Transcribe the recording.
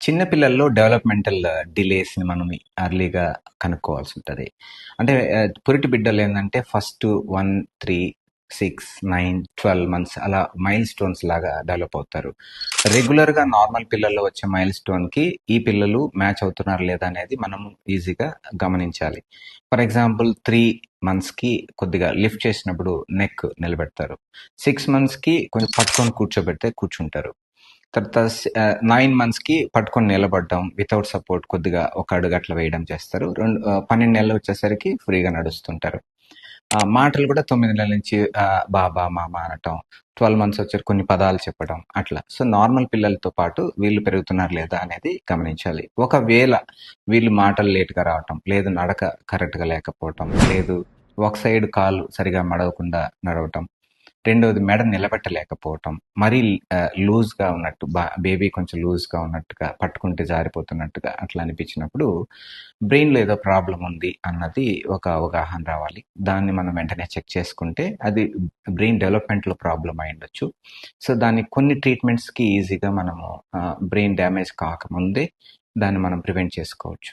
చిన్న పిల్లల్లో డెవలప్మెంటల్ డిలేస్‌ని మనం అర్లీగా కనుక్కోవాల్సి ఉంటుంది అంటే పురిటి బిడ్డలు ఏంటంటే ఫస్ట్ 1, 3, 6, 9, 12 మంత్స్ అలా మైల్ స్టోన్స్ లాగా డెవలప్ అవుతారు. రెగ్యులర్‌గా నార్మల్ పిల్లల్లో వచ్చే మైల్ స్టోన్‌కి ఈ పిల్లలు మ్యాచ్ అవుతున్నారు లేదా అనేది మనం ఈజీగా గమనించాలి. ఫర్ ఎగ్జాంపుల్ త్రీ మంత్స్‌కి కొద్దిగా లిఫ్ట్ చేసినప్పుడు నెక్ నిలబెడతారు. సిక్స్ మంత్స్‌కి కొంచెం పట్టుకొని కూర్చోబెడితే కూర్చుంటారు. తర్వాత నైన్ మంత్స్‌కి పట్టుకొని నిలబడడం వితౌట్ సపోర్ట్ కొద్దిగా ఒక అడుగు అట్లా వేయడం చేస్తారు. రెండు పన్నెండు నెలలు వచ్చేసరికి ఫ్రీగా నడుస్తుంటారు. మాటలు కూడా తొమ్మిది నెలల నుంచి బాబా, మామ అనటం. 12 మంత్స్ వచ్చారు కొన్ని పదాలు చెప్పడం అట్లా. సో, నార్మల్ పిల్లలతో పాటు వీళ్ళు పెరుగుతున్నారు లేదా అనేది గమనించాలి. ఒకవేళ వీళ్ళు మాటలు లేట్‌గా రావటం, లేదు నడక కరెక్ట్‌గా లేకపోవటం, లేదు ఒక సైడ్ కాలు సరిగా మడవకుండా నడవటం, రెండవది మెడ నిలబెట్టలేకపోవటం, మరీ లూజ్‌గా ఉన్నట్టు బా బేబీ కొంచెం లూజ్‌గా ఉన్నట్టుగా, పట్టుకుంటే జారిపోతున్నట్టుగా అట్లా అనిపించినప్పుడు బ్రెయిన్‌లో ఏదో ప్రాబ్లం ఉంది అన్నది ఒక అవగాహన రావాలి. దాన్ని మనం వెంటనే చెక్ చేసుకుంటే అది బ్రెయిన్ డెవలప్‌మెంట్‌లో ప్రాబ్లమ్ అయ్యుండొచ్చు. సో, దాన్ని కొన్ని ట్రీట్మెంట్స్‌కి ఈజీగా మనము బ్రెయిన్ డ్యామేజ్ కాకముందే దాన్ని మనం ప్రివెంట్ చేసుకోవచ్చు.